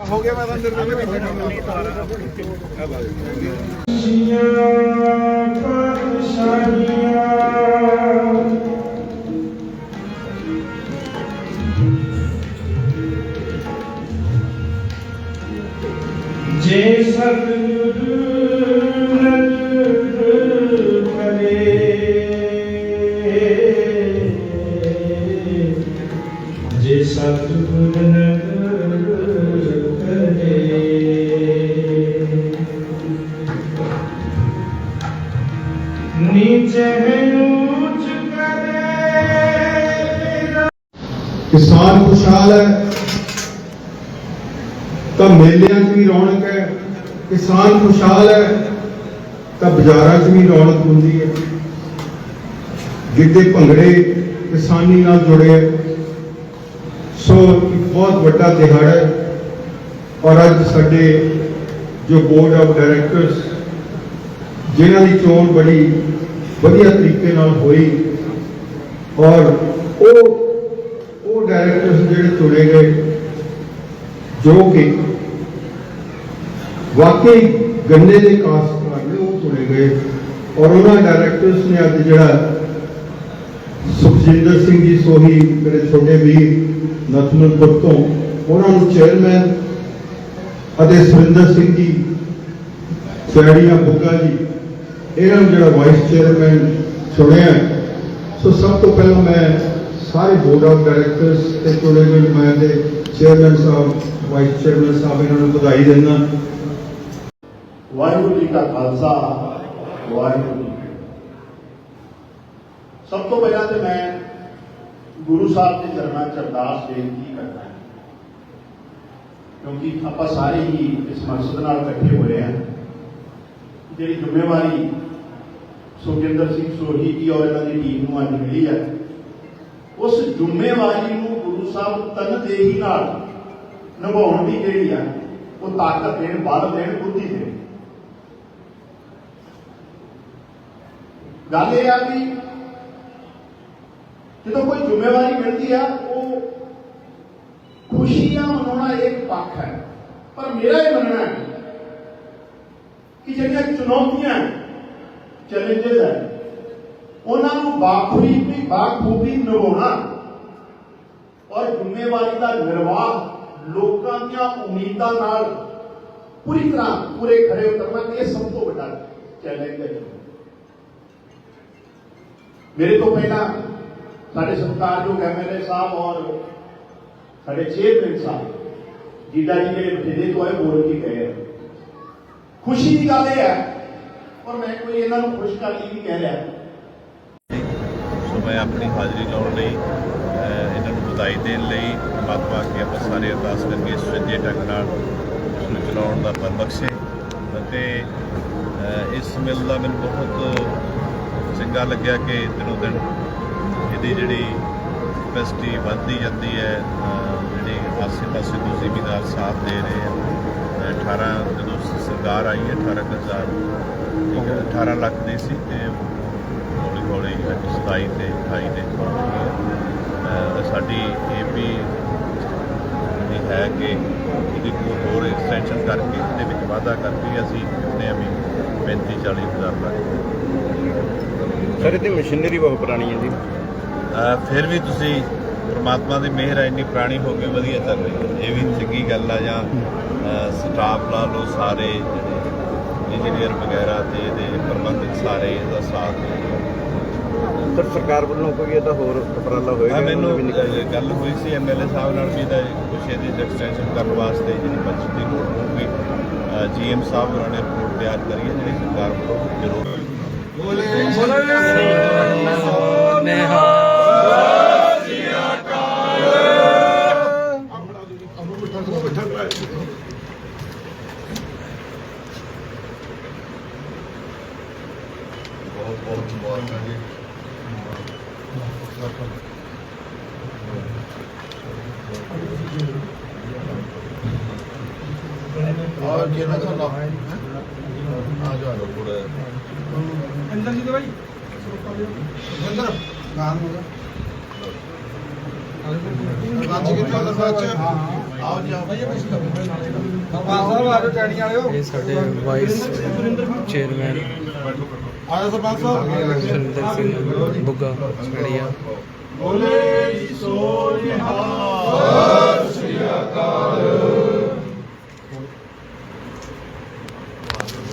ਹੋ ਗਿਆ ਮੈਂ ਅੰਦਰ ਦੇ ਜੇ ਸਤਿਗੁਰੂ ਨਦਰ ਕਰੇ ਜੇ ਸਤਿਗੁਰੂ ਨਦਰ ਕਿਸਾਨ ਖੁਸ਼ਹਾਲ ਹੈ। ਤਾਂ ਮੇਲਿਆਂ 'ਚ ਵੀ ਰੌਣਕ ਹੈ। ਕਿਸਾਨ ਖੁਸ਼ਹਾਲ ਹੈ, ਤਾਂ ਬਾਜ਼ਾਰਾਂ 'ਚ ਵੀ ਰੌਣਕ ਹੁੰਦੀ ਹੈ। ਗਿੱਧੇ ਭੰਗੜੇ ਕਿਸਾਨੀ ਨਾਲ ਜੁੜੇ ਹੈ। ਸੋ ਬਹੁਤ ਵੱਡਾ ਦਿਹਾੜਾ ਹੈ। ਔਰ ਅੱਜ ਸਾਡੇ ਜੋ ਬੋਰਡ ਆਫ ਡਾਇਰੈਕਟਰਸ ਜਿਨ੍ਹਾਂ ਦੀ ਚੋਣ ਬੜੀ ਵਧੀਆ ਤਰੀਕੇ ਨਾਲ ਹੋਈ ਔਰ ਉਹ ਉਹ ਡਾਇਰੈਕਟਰਸ ਜਿਹੜੇ ਚੁਣੇ ਗਏ, ਜੋ ਕਿ ਵਾਕਈ ਗੰਨੇ ਦੇ ਕਾਸ਼ਤਕਾਰ ਨੇ ਉਹ ਚੁਣੇ ਗਏ ਔਰ ਉਹਨਾਂ ਡਾਇਰੈਕਟਰਸ ਨੇ ਅੱਜ ਜਿਹੜਾ ਸੁਖਜਿੰਦਰ ਸਿੰਘ ਜੀ ਸੋਹੀ ਮੇਰੇ ਛੋਟੇ ਵੀਰ ਨਥਨੂਪੁਰ ਤੋਂ, ਉਹਨਾਂ ਨੂੰ ਚੇਅਰਮੈਨ ਅਤੇ ਸੁਰਿੰਦਰ ਸਿੰਘ ਜੀ ਸੈੜੀਆਂ ਬੁੱਗਾ ਜੀ ਇਹਨਾਂ ਨੂੰ ਜਿਹੜਾ ਵਾਈਸ ਚੇਅਰਮੈਨ ਚੁਣਿਆ ਸੋ ਸਭ ਤੋਂ ਪਹਿਲਾਂ ਮੈਂ ਸਾਰੇ ਬੋਰਡ ਆਫ ਡਾਇਰੈਕਟਰਸ ਤੇ ਚੁਣੇ ਗਏ ਨੁਮਾਇੰਦੇ ਚੇਅਰਮੈਨ ਸਾਹਿਬ ਵਾਈਸ ਚੇਅਰਮੈਨ ਸਾਹਿਬ ਇਹਨਾਂ ਨੂੰ ਵਧਾਈ ਦਿੰਦਾ। ਵਾਹਿਗੁਰੂ ਜੀ ਕਾ ਖਾਲਸਾ, ਵਾਹਿਗੁਰੂ ਜੀ ਸਭ ਤੋਂ ਪਹਿਲਾਂ ਤੇ ਮੈਂ ਗੁਰੂ ਸਾਹਿਬ ਦੇ ਚਰਨਾਂ 'ਚ ਅਰਦਾਸ ਬੇਨਤੀ ਕਰਦਾ ਕਿਉਂਕਿ ਆਪਾਂ ਸਾਰੇ ਹੀ ਇਸ ਮਕਸਦ ਨਾਲ ਇਕੱਠੇ ਹੋਏ ਹਾਂ, ਜਿਹੜੀ ਜ਼ਿੰਮੇਵਾਰੀ ਸੁਖਜਿੰਦਰ ਸਿੰਘ ਸੋਹੀ ਜੀ ਔਰ ਇਹਨਾਂ ਦੀ ਟੀਮ ਨੂੰ ਅੱਜ ਮਿਲੀ ਹੈ। ਉਸ ਜ਼ਿੰਮੇਵਾਰੀ ਨੂੰ ਗੁਰੂ ਸਾਹਿਬ ਤਨਦੇਹੀ ਨਾਲ ਨਿਭਾਉਣ ਦੀ ਜਿਹੜੀ ਆ ਉਹ ਤਾਕਤ ਦੇਣ, ਬਲ ਦੇਣ, ਬੁੱਧੀ ਦੇਣ। ਗੱਲ ਇਹ ਆ ਵੀ ਜਦੋਂ ਕੋਈ ਜ਼ਿੰਮੇਵਾਰੀ ਮਿਲਦੀ ਆ, ਉਹ ਖੁਸ਼ੀਆਂ ਮਨਾਉਣਾ ਇੱਕ ਪੱਖ ਹੈ। ਪਰ ਮੇਰਾ ਇਹ ਮੰਨਣਾ ਹੈ ਕਿ ਜਿਹੜੀਆਂ ਚੁਣੌਤੀਆਂ ਚੈਲੰਜਸ ਹੈ ਉਹਨਾਂ ਨੂੰ ਬਾਖੂਬੀ ਬਾਖੂਬੀ ਨਿਭਾਉਣਾ ਔਰ ਜ਼ਿੰਮੇਵਾਰੀ ਦਾ ਨਿਰਵਾਹ ਲੋਕਾਂ ਦੀਆਂ ਉਮੀਦਾਂ ਨਾਲ ਪੂਰੀ ਤਰ੍ਹਾਂ ਪੂਰੇ ਖੜੇ ਉਤਰਨਾ ਇਹ ਸਭ ਤੋਂ ਵੱਡਾ ਚੈਲੰਜ ਹੈ। ਮੇਰੇ ਤੋਂ ਪਹਿਲਾਂ ਸਾਡੇ ਸਤਿਕਾਰਯੋਗ ਐਮਐਲਏ ਸਾਹਿਬ ਔਰ ਸਾਡੇ ਚੇਅਰਮੈਨ ਸਾਹਿਬ ਜੀਦਾ ਜੀ ਮੇਰੇ ਬਠਿੰਡੇ ਤੋਂ ਆਏ ਬੋਲ ਕੇ ਗਏ ਖੁਸ਼ੀ ਦੀ ਗੱਲ ਇਹ ਹੈ ਔਰ ਮੈਂ ਕੋਈ ਇਹਨਾਂ ਨੂੰ ਖੁਸ਼ ਕਰਨ ਲਈ ਨਹੀਂ ਕਹਿ ਰਿਹਾ। ਸੋ ਮੈਂ ਆਪਣੀ ਹਾਜ਼ਰੀ ਲਾਉਣ ਲਈ ਇਹਨਾਂ ਨੂੰ ਵਧਾਈ ਦੇਣ ਲਈ ਪਰਮਾਤਮਾ ਅੱਗੇ ਆਪਾਂ ਸਾਰੇ ਅਰਦਾਸ ਕਰਕੇ ਸੁਚੱਜੇ ਢੰਗ ਨਾਲ ਇਸ ਨੂੰ ਚਲਾਉਣ ਦਾ ਬਲ ਬਖਸ਼ੇ। ਅਤੇ ਇਸ ਮਿਲ ਦਾ ਮੈਨੂੰ ਬਹੁਤ ਚੰਗਾ ਲੱਗਿਆ ਕਿ ਦਿਨੋਂ ਦਿਨ ਇਹਦੀ ਜਿਹੜੀ ਕਪੈਸਿਟੀ ਵੱਧਦੀ ਜਾਂਦੀ ਹੈ ਅਹ, ਜਿਹੜੀ ਆਸੇ-ਪਾਸੇ ਤੋਂ ਜ਼ਿਮੀਦਾਰ ਸਾਥ ਦੇ ਰਹੇ ਆ। 18 ਜਦੋਂ ਸਰਕਾਰ ਆਈ ਹੈ 18000 ਠੀਕ ਹੈ 18 ਲੱਖ ਦੀ ਸੀ ਤੇ ਹੌਲੀ ਹੌਲੀ ਅੱਜ 27 ਤੇ 28 ਤੇ ਪਹੁੰਚ ਸਾਡੀ ਇਹ ਵੀ ਜਿਹੜੀ ਹੈ ਕਿ ਇਹਦੀ ਕੋਈ ਹੋਰ ਐਕਸਟੈਂਸ਼ਨ ਕਰਕੇ ਇਹਦੇ ਵਿੱਚ ਵਾਧਾ ਕਰਕੇ ਅਸੀਂ ਆ ਵੀ 35 40 ਹਜ਼ਾਰ ਲੱਖ। ਸਰ ਇਹਦੀ ਮਸ਼ੀਨਰੀ ਬਹੁਤ ਪੁਰਾਣੀ ਹੈ ਜੀ। ਫਿਰ ਵੀ ਤੁਸੀਂ ਪ੍ਰਮਾਤਮਾ ਦੀ ਮਿਹਰ ਹੈ ਇੰਨੀ ਪੁਰਾਣੀ ਹੋ ਕੇ ਵਧੀਆ ਚੱਲ ਰਹੀ ਹੈ। ਇਹ ਵੀ ਚੰਗੀ ਗੱਲ ਆ ਜਾਂ ਸਟਾਫ ਲਾ ਲਓ ਸਾਰੇ ਇੰਜੀਨੀਅਰ ਵਗੈਰਾ ਤੇ ਇਹਦੇ ਪ੍ਰਬੰਧਕ ਸਾਰੇ ਇਹਦਾ ਸਾਥ। ਸਰ ਸਰਕਾਰ ਵੱਲੋਂ ਕੋਈ ਇਹਦਾ ਹੋਰ ਉਪਰਾਲਾ ਹੋਏਗਾ ਮੈਨੂੰ ਵੀ ਨਿਕਲ? ਅਹ, ਗੱਲ ਹੋਈ ਸੀ ਐਮਐਲਏ ਸਾਹਿਬ ਨਾਲ ਵੀ ਦਾ ਕੁਛ ਇਹਦੀ ਐਕਸਟੈਂਸ਼ਨ ਕਰਨ ਵਾਸਤੇ ਜਿਹੜੀ ਬਜਟ ਦੀ ਲੋੜ ਹੋਊਗੀ ਜੀਐਮ ਸਾਹਿਬ ਹੋਰਾਂ ਨੇ ਰਿਪੋਰਟ ਤਿਆਰ ਕਰੀ ਹੈ ਜਿਹੜੀ ਸਰਕਾਰ ਵੱਲੋਂ ਜ਼ਰੂਰ ਬਹੁਤ ਬਹੁਤ ਮੁਬਾਰਕਾਂ ਜੀ और क्या ना चलो आ जाओ पूरे ਅੰਦਰ ਜੀ ਭਾਈ ਅੰਦਰ ਗਾਣ ਹੋ ਗਿਆ ਅੱਜ ਕਿੱਥੇ ਅੰਦਰ ਬਾਅਦ ਚ ਹਾਂ ਸਾਹਿਬ ਆ ਜਾਓ ਟੈਣੀ ਵਾਲਿਓ ਇਹ ਸਾਡੇ ਵਾਈਸ ਚੇਅਰਮੈਨ ਆਇਆ ਸਰਪੰਚ ਸਾਹਿਬ ਸੁਰਿੰਦਰ ਸਿੰਘ ਬੁੱਗਾ ਚੜੀਆ ਬੋਲੇ ਸੋ ਨਿਹਾਲ